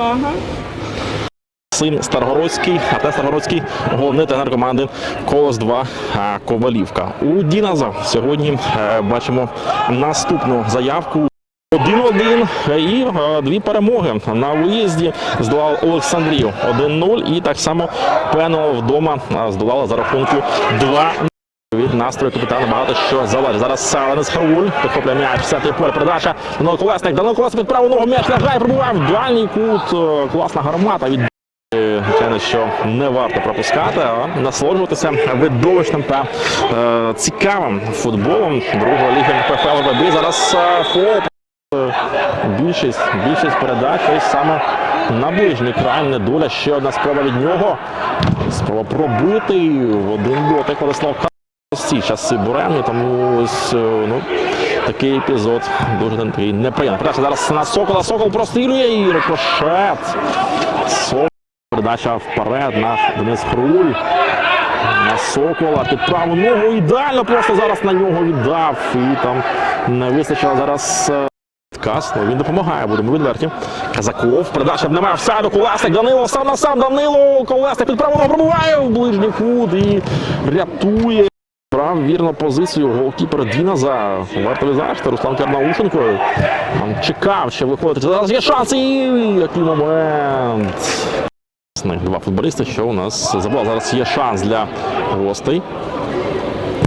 Увага! Син Старгородський, Артем Старгородський, головний тренер команди Колос 2 Ковалівка. У Діназа сьогодні е, бачимо наступну заявку. 1-1 і е, дві перемоги на виїзді здолав Олександрію 1-0 і так само Пено вдома е, здолала за рахунку 2 від настрою капітана багато що залежить. Зараз Селенес Харуль підхоплює м'яч, все поле передача. Данило Колесник, Данило Колесник праву ногу м'яч лягає, пробуває в дальній кут. Е, Класна гармата від Е, Звичайно, що не варто пропускати, а насолоджуватися видовищним та е, цікавим футболом другої ліги ПФЛ ВБ. Зараз е. Е, Більшість, більшість передач ось саме на ближній край. Недоля. Ще одна спроба від нього. Спроба пробити в один дотик Владислав ці часи буремні, тому ось е, ну, такий епізод дуже такий неприємний. Передача зараз на Сокола. Сокол прострілює і рикошет. Сокол. Передача вперед на Денис Хруль. На Сокола під праву ногу. Ідеально просто зараз на нього віддав. І там не вистачило зараз. е, Кас, ну, він допомагає, будемо відверті. Казаков, передача немає всаду, Колесник, Данило, сам на сам, Данило, Колесник під правого пробуває в ближній кут і рятує. Брав вірно позицію голкіпер Діназа. Варто відзначити, Руслан Карнаушенко. Там чекав, що виходить. Зараз є шанс і який момент. Два футболісти, що у нас забула. Зараз є шанс для гостей.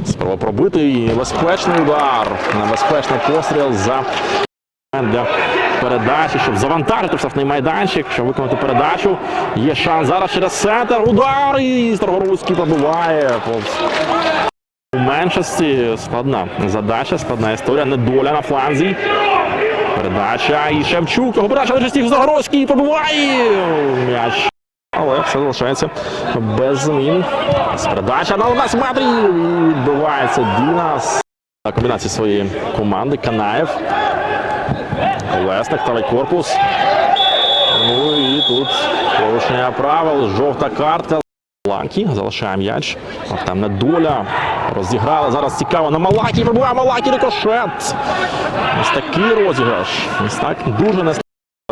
Спроба пробити і небезпечний удар. Небезпечний постріл за для передачі, щоб завантажити штрафний майданчик, щоб виконати передачу. Є шанс зараз через центр. Удар і Старгородський пробиває. У меншості складна задача, складна історія. Недоля на фланзі. Передача і Шевчук. Його передача лише стіг Загородський пробиває. М'яч. Але все залишається без змін. Передача на 11 метрів. І відбивається Дінас. Комбінації своєї команди. Канаєв. Колесник, старий корпус. Ну і тут порушення правил. Жовта картка. Малакі залишає м'яч. От там недоля. Розіграли. Зараз цікаво на Малакі. Пробуває Малакі рикошет. Ось такий розіграш. Ось так дуже не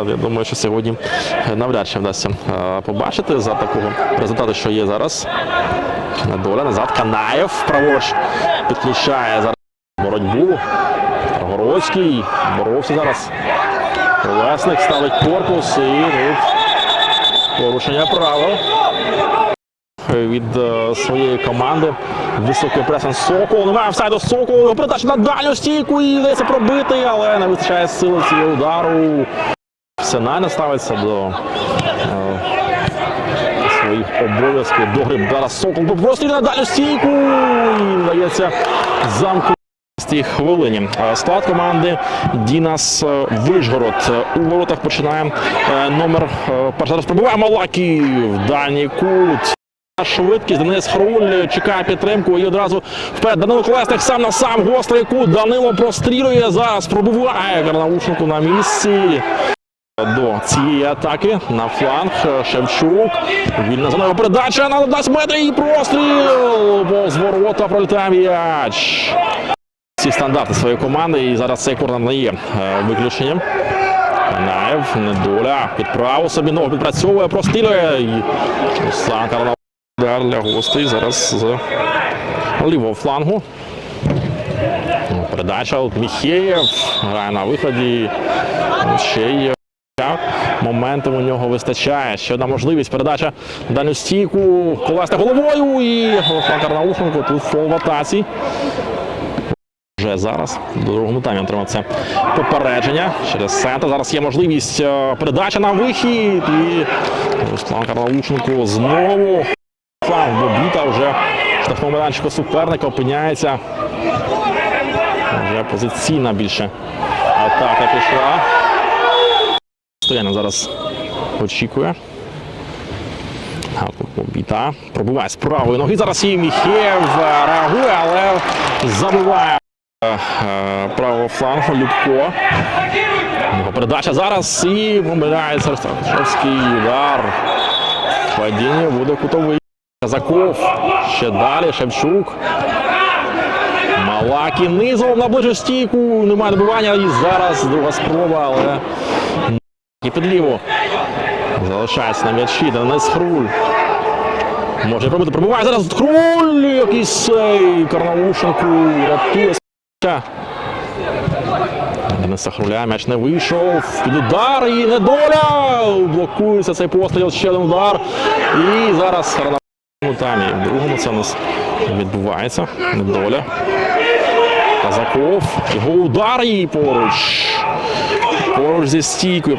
я думаю, що сьогодні навряд чи вдасться е, побачити за такого результату, що є зараз. Недоля назад. Канаєв праворуч підключає зараз боротьбу. Городський боровся зараз. Колесник ставить корпус і порушення правил від е, своєї команди. Високий пресинг Сокол. Немає офсайду Сокол. Передача на дальню стійку і йдеться пробити, але не вистачає сили цього удару. Сенайна ставиться до е, своїх обов'язків. До гри зараз Сокол простріл на дальню стійку. І вдається замку. Хвилині склад команди Дінас е, Вишгород. Е, У воротах починає номер перший раз пробиває Малакі в дальній кут. Швидкість Денис Хруль чекає підтримку і одразу вперед. Данило Колесник сам на сам гострий кут. Данило прострілює зараз. Пробиває Карнаушенко на місці. До цієї атаки на фланг Шевчук. Вільна зонова передача на 11 метрів і простріл. Бо з ворота пролітає м'яч. Всі стандарти своєї команди і зараз цей корнер не є е, виключенням. Канаєв, недоля, підправу собі ногу підпрацьовує, прострілює. Руслан Карнал удар для гостей зараз з лівого флангу. Передача от Міхеєв грає на виході. Ще є моментів у нього вистачає. Ще одна можливість. Передача на дальню стійку. Колесник головою і Руслан Карнаушенко тут фол в атаці. Вже зараз в другому таймі отримав це попередження через центр. Зараз є можливість е, передача на вихід. І Руслан Карлаушенко знову фланг Бобіта вже в штрафному майданчику суперника опиняється. Вже позиційна більше атака пішла. Стоянин зараз очікує. А тут Бобіта пробиває з правої ноги. Зараз і Міхєв е, реагує, але забиває е, е, правого флангу Любко. Передача зараз і помиляється Росташевський удар. Падіння буде кутовий. Казаков. Ще далі Шевчук. Малакі низом наближив стійку. Немає добивання. І зараз друга спроба, але і під ліву. Залишається на м'ячі. Денис Хруль. Може пробити. Пробиває зараз Хруль. Якийсь сей. Карнаушенку. Рятує. с***а. Дениса Хруля м'яч не вийшов. Під удар і недоля. Блокується цей постріл. Ще один удар. І зараз Таймі. В другому це у нас відбувається. Недоля. Казаков. Його удар і поруч. Поруч зі стійкою.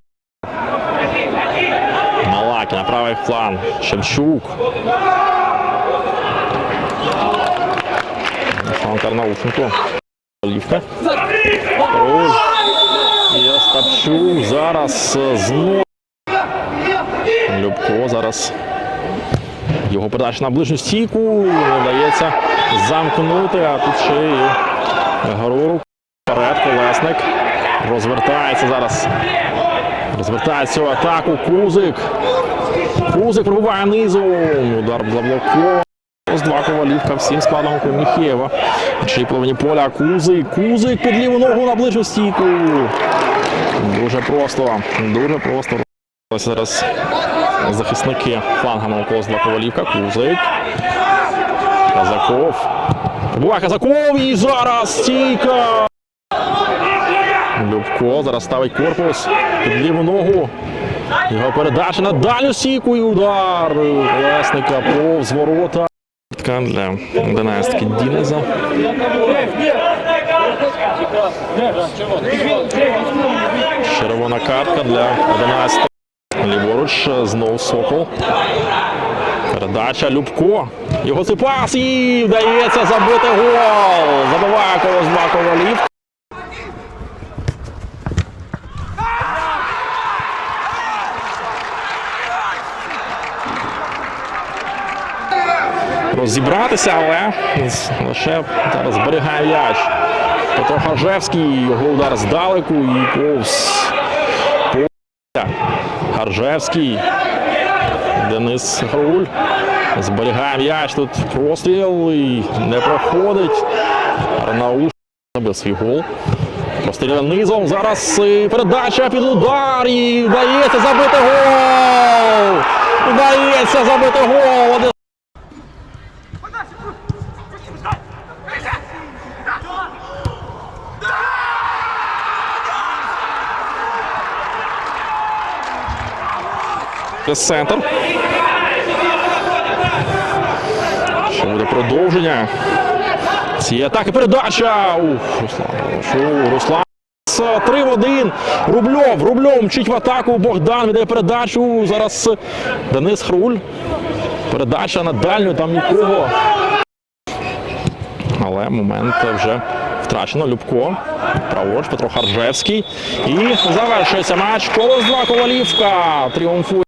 Малакі на правий фланг. Шевчук. Карнаушенко. Олівка. І Остапчук. Зараз е, знову. Любко зараз. Його передача на ближню стійку. Вдається замкнути, а тут ще і Гаруру. Вперед, колесник. Розвертається зараз. Розвертається цю атаку. Кузик. Кузик пробуває низом. Удар заблоковано. Ось два ковалівка всім складом окрім Міхєва. Чи половині поля Кузик. Кузик під ліву ногу на ближню стійку. Дуже просто. Дуже просто. Ось зараз захисники флангами около ковалівка. Кузик. Казаков. Прибуває Казаков і зараз стійка. Любко зараз ставить корпус під ліву ногу. Його передача на дальню стійку і удар Колесника повз ворота. Для династики Дінеза. Червона картка для 11. Ліворуч знову Сокол. Передача Любко. Його це пас і вдається забити гол. Забиває колос два ковалів. Розібратися, але лише зараз зберігає м'яч. Петро Харжевський, його удар здалеку і повз. повз. Харжевський. Денис Груль. Зберігає м'яч. Тут простріл і не проходить. Арнауш без свій гол. Простріляє низом. Зараз е, передача під удар і вдається забити гол! Вдається забити гол! Центр. Ще буде продовження. Цієї атаки передача. Ух, Руслан. Руслан. 3 в 1. Рубльов. Рубльов мчить в атаку. Богдан віддає передачу. Зараз Денис Хруль. Передача на дальню, там нікого. Але момент вже втрачено. Любко. Праворуч Петро Харжевський. І завершується матч. Колос 2 Ковалівка. Тріумфує.